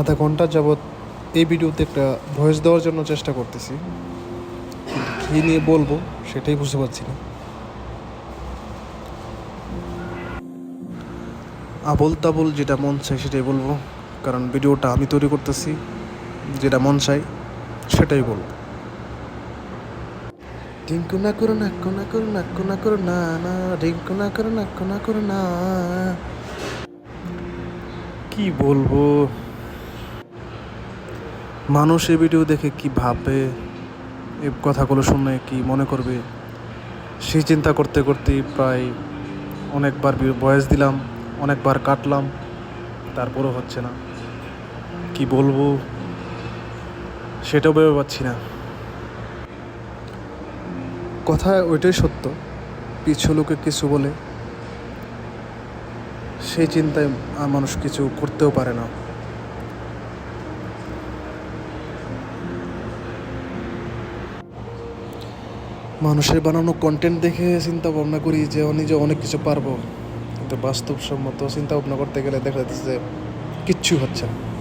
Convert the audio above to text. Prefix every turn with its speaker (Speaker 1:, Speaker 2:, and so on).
Speaker 1: আধা ঘণ্টা যাবৎ এই ভিডিওতে একটা ভয়েস দেওয়ার জন্য চেষ্টা করতেছি। কী নিয়ে বলব সেটাই বুঝতে পারছি না। আবল তাবল যেটা মন চাই সেটাই বলব। কারণ ভিডিওটা আমি তৈরি করতেছি, যেটা মন চাই সেটাই বলব। রিঙ্কু না করো না করো নাক্কু না করো না না, রিঙ্কু না করো না করো না। কি বলব? মানুষ এই ভিডিও দেখে কি ভাববে? এই কথাগুলো শুনে কি মনে করবে? সেই চিন্তা করতে করতে প্রায় অনেকবার বয়স দিলাম, অনেকবার কাটলাম, তারপরও হচ্ছে না। কি বলব? সেটাও ভেবে পাচ্ছি না। কথা ওইটাই সত্য। পিছু লোকে কিছু বলে সেই চিন্তায় মানুষ কিছু করতেও পারে না। মানুষের বানানো কন্টেন্ট দেখে চিন্তা ভাবনা করি যে নিজে অনেক কিছু পারব। কিন্তু বাস্তবসম্মত চিন্তা ভাবনা করতে গেলে দেখা যাচ্ছে যে, কিচ্ছু হচ্ছে না।